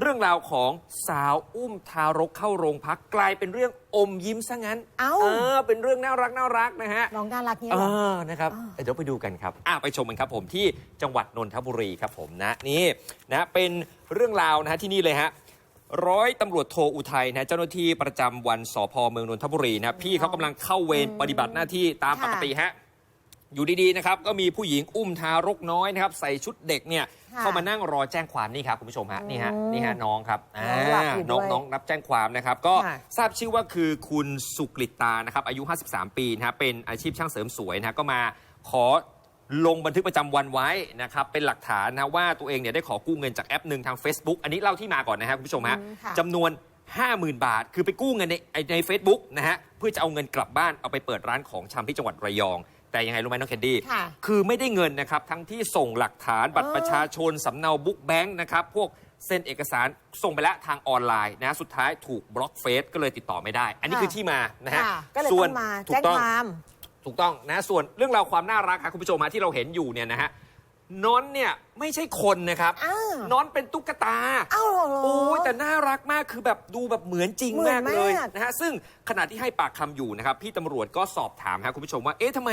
เรื่องราวของสาวอุ้มทารกเข้าโรงพักกลายเป็นเรื่องอมยิ้มซะงั้นเอ้าเออเป็นเรื่องน่ารักน่ารักนะฮะ น้องน่ารักเนี่ยเอเหรอ อ นะครับเดี๋ยวไปดูกันครับอะไปชมกันครับผมที่จังหวัดนนทบุรีครับผมนะนี่นะเป็นเรื่องราวนะฮะที่นี่เลยฮะร้อยตำรวจโทอุทัยนะเจ้าหน้าที่ประจำวันสพเมืองนนทบุรีนะพี่เขากำลังเข้าเวรปฏิบัติหน้าที่ตามปกติฮะ อยู่ดีๆนะครับก็มีผู้หญิงอุ้มทารกน้อยนะครับใส่ชุดเด็กเนี่ยค่ะเข้ามานั่งรอแจ้งความนี่ครับคุณผู้ชมฮะนี่ฮะอืมนี่ฮะน้องครับอ่าน้องหลับอยู่น้องด้วยน้องรับแจ้งความนะครับ ก็ค่ะ ทราบชื่อว่าคือคุณสุกฤตานะครับอายุ 53 ปีนะฮะเป็นอาชีพช่างเสริมสวยนะฮะก็มาขอลงบันทึกประจำวันไว้นะครับเป็นหลักฐานนะว่าตัวเองเนี่ยได้ขอกู้เงินจากแอปหนึ่งทาง Facebook อันนี้เล่าที่มาก่อนนะฮะคุณผู้ชมฮะ อืมค่ะ จำนวน 50,000 บาท คือไปกู้เงินในใน Facebook นะฮะ เพื่อจะเอาเงินกลับบ้านเอาไปเปิดร้านของชำที่จังหวัดระยอง แต่ยังไงรู้ไหมน้องแคนดี้ค่ะ คือไม่ได้เงินนะครับ ทั้งที่ส่งหลักฐานบัตรเออประชาชน สำเนาบุ๊กแบงค์นะครับ พวกเซ็นเอกสารส่งไปแล้วทางออนไลน์นะสุดท้ายถูกบล็อกเฟซก็เลยติดต่อไม่ได้ อันนี้คือที่มานะฮะค่ะ ก็เลยส่ต้วอนงมาถูแจ้กงต้อง ความ ถูกต้องนะส่วนเรื่องราวความน่ารักครับคุณผู้ชมฮะที่เราเห็นอยู่เนี่ยนะฮะ น้อนเนี่ยไม่ใช่คนนะครับ อ้าวน้อนเป็นตุ๊กตาเอ้าเหรอ โอ้ยแต่น่ารักมากคือแบบดูแบบเหมือนจริงเหมือมานกเลยมาก นะฮะซึ่งขณะที่ให้ปากคำอยู่นะครับ พี่ตำรวจก็สอบถามครับคุณผู้ชมว่าเอ๊ะทำไม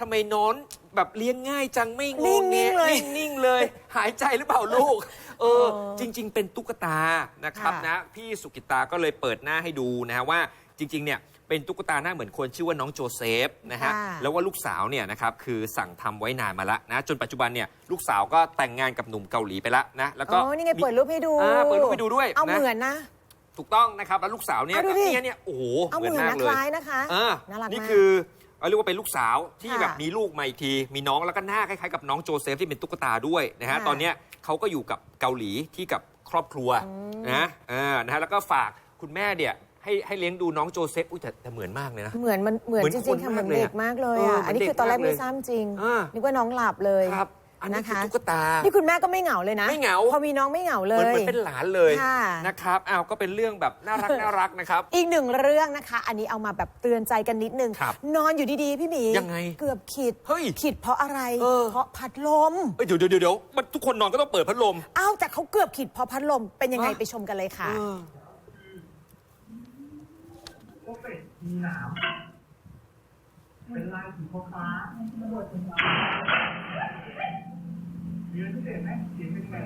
ทำไมน้อนแบบเลี้ยงง่ายจังไม่งงเงี้ยนิ่งๆเลยนิ่งๆเลย หายใจหรือเปล่าลูก เออ เออจริง ๆ เป็นตุ๊กตานะครับค่ะ นะพี่สุกิตาก็เลยเปิดหน้าให้ดูนะฮะว่าจริง ๆ เนี่ยเป็นตุ๊กตาหน้าเหมือนคนชื่อว่าน้องโจเซฟนะฮะค่ะแล้วว่าลูกสาวเนี่ยนะครับคือสั่งทำไว้นานมาแล้วนะจนปัจจุบันเนี่ยลูกสาวก็แต่งงานกับหนุ่มเกาหลีไปแล้วนะแล้วก็อ๋อนี่ไงเปิดรูปให้ดูอ่าเปิดรูปให้ดูด้วยเอานะ เหมือนนะ ถูกต้องนะครับแล้วลูกสาวเนี่ยเอาดูดิ เนี่ยเนี่ยโอ้โหเอาเหมือนมากนะเลคยล้ายนะคะ อ่าน่ารักนี่มาก คือ เอาเรียกว่าเป็นลูกสาวที่ค่ะแบบมีลูกมาอีกที มีน้องแล้วก็หน้าคล้ายๆกับน้องโจเซฟที่เป็นตุ๊กตาด้วยนะฮะค่ะตอนเนี้ยเขาก็อยู่กับเกาหลีที่กับครอบครัวนะเออนะฮะแล้วก็ฝากคุณแม่เนี่ยให้ให้เลี้ยงดูน้องโจเซฟอุ้ยแต่แต่เหมือนมากเลยนะ เหมือนมันเหมือนเหมือนจครินงๆค่ะเหมือนมากเลยเด็กมากเลยเอออะเหมือนอันนี้คือตอนแรกเด็กมากไม่ทราบจริง อ่านึกว่าน้องหลับเลย ครับ อันนี้นะคือคะตุ๊กตา นี่คุณแม่ก็ไม่เหงาเลยนะ ไม่เหงา พอมีน้องไม่เหงาเลเหมือนยเหมือนเป็นหลานเลยค่ะนะครับอ้าวก็เป็นเรื่องแบบน่ารักน่ารักนะครับ อีกหนึ่งเรื่องนะคะ อันนี้เอามาแบบเตือนใจกันนิดนึงครับนอนอยู่ดีๆ พี่หมียังไง เกือบขิดเฮ้ยขิดเพราะอะไรเออเพราะพัดลมเอ้ยเดี๋ยวเดี๋ยวเดี๋ยวมันทุกคนนอนก็ต้องเปิดพัดลม อ้าวแต่เขาเกือบขิดเพราะพัดลม เป็นยังไงฮะไปชมกันเลยค่ะก็เป็ดมีหนามเป็นลายสีฟ้าๆ มีอะไรพิเศษไหมเสียงเป็นไง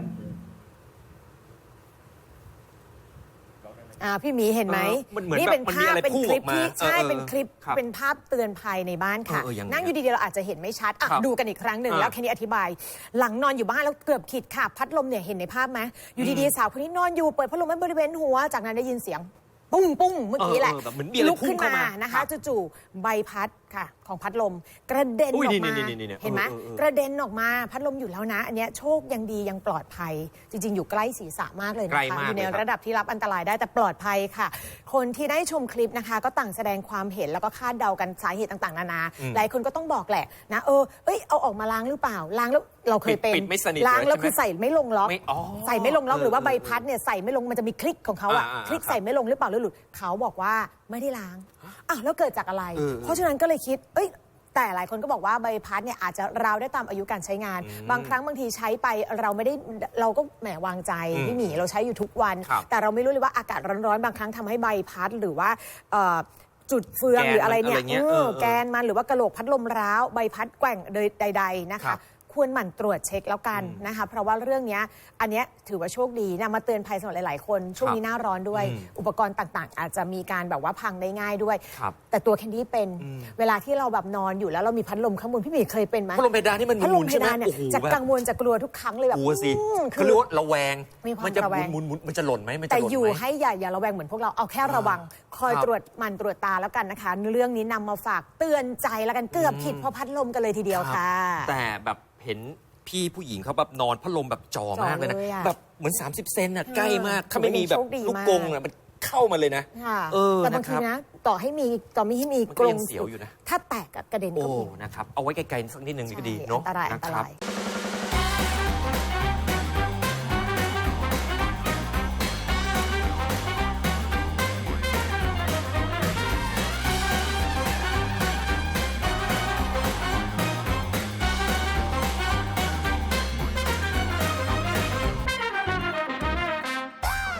อ่าพี่หมีเห็นไหมเออมันเหมือนนี่แบบเป็นมันมีภาพอะไรเป็นพุ่งคลิปออกมาที่ใช่เออเออเป็นคลิปครับเป็นภาพเตือนภัยในบ้านค่ะ เออเออยังไงนั่งอยู่ดีๆเราอาจจะเห็นไม่ชัดอะครับดูกันอีกครั้งหนึ่งอ่าแล้วแค่นี้อธิบาย หลังนอนอยู่บ้านแล้วเกือบขิดค่ะ พัดลมเนี่ยเห็นในภาพไหมอยู่ดีๆสาวคนนี้นอนอยู่เปิดพัดลมไว้บริเวณหัว จากนั้นได้ยินเสียง ปุ้งปุ้งเมื่อกี้แหละเออเออแบบเหมือนมีอะไรลุกขึ้นพุ่งมาเข้ามานะครัคะบ จู่ๆใบพัด ค่ะ ของพัดลม กระเด็นออุ้ยอกนี่มานี่นี่นี่เห็นไหมเออเออเออกระเด็นออกมาพัดลมอยู่แล้วนะ อันเนี้ยโชคยังดียังปลอดภัย จริง ๆ อยู่ใกล้ศีรษะมากเลยใกล้นะคะมากอยู่ในเลยครับ ระดับที่รับอันตรายได้แต่ปลอดภัยค่ะ คนที่ได้ชมคลิปนะคะ ก็ต่างแสดงความเห็นแล้วก็คาดเดากันสาเหตุต่างๆ นานา หลายคนก็ต้องบอกแหละนะเออเอ้ยเอาออกมาล้างหรือเปล่าล้างแล้วเราเคยเป็นปิดไม่สนิทล้างเลยแล้วใช่ไหมคือใส่ไม่ลงล็อก ไม่อ๋อใส่ไม่ลงล็อกเออหรือว่าเออใบพัดเนี่ยใส่ไม่ลงมันจะมีคลิกของเขาอะอ่าอ่าคลิกครับใส่ไม่ลงหรือเปล่าหรือหลุดเขาบอกว่าไม่ได้ล้าง อ้าวแล้วเกิดจากอะไรเออเพราะฉะนั้นก็เลยคิด เอ้ย แต่หลายคนก็บอกว่าใบพัดเนี่ยอาจจะราวได้ตามอายุการใช้งาน บางครั้งบางทีใช้ไปเราไม่ได้เราก็แหมวางใจอืมพี่หมีเราใช้อยู่ทุกวัน ครับแต่เราไม่รู้เลยว่าอากาศร้อนๆ บางครั้งทำให้ใบพัดหรือว่าเอ่อจุดเฟืองแกนหรืออะไรเนี่ยมันอะไรเงี้ยเอเอออแกนมันหรือว่ากระโหลกพัดลมร้าวใบพัดแกว่งใดๆนะครัคะ บ ควรหมั่นตรวจเช็คแล้วกันนะคะ เพราะว่าเรื่องเนี้ยอันเนี้ยถือว่าโชคดีนะมาเตือนภัยสำหรับหลาย ๆ คน ช่วงนี้หน้าร้อนด้วยอืมอุปกรณ์ต่าง ๆ อาจจะมีการแบบว่าพังได้ง่ายด้วยครับแต่ตัวแคนดี้เป็นอืมเวลาที่เราแบบนอนอยู่แล้วเรามีพัดลมข้างบนพี่หมีเคยเป็นไหมพัดลมเพดานที่มันหพัดลมุมนๆเพใช่ไหมดานเนี่ยโอ้โหจะแบบกังวลจะกลัวทุกครั้งเลยแบบกลัวสิอืมเขาเรียกว่าระแวงมีความจะระแวงหมุนหมุนๆมันจะหล่นไหมมันจะแต่หล่นอยู่ไหมให้อย่าอย่าระแวงเหมือนพวกเราเอาแค่ระวัง คอยครับตรวจหมันตรวจตาแล้วกันนะคะ เรื่องนี้นำมาฝากเตือนใจแล้วกันเกือบผิดเพราะพัดลมกันเลยทีเดียวรับค่ะ แต่แบบเห็นพี่ผู้หญิงเขาแบบนอนพัดลมแบบจ่อมากเลยนะจ่อเลยอะแบบเหมือน 30 เซนอะใกล้มากถ้าไม่โอ้โหมีแบบโชคดีลูกมากกรงอะมันเข้ามาเลยนะ ค่ะเออแต่บางทีนะครับ นะ ต่อให้มีต่อมีให้มีมันกก็รยังงเสียวอยู่นะ ถ้าแตกอะกระเด็นโอ้ก็มี นะครับ เอาไว้ไกลๆสักนิดนึงก็ดีใช่เนาะอันตรายอันะนตครัราบย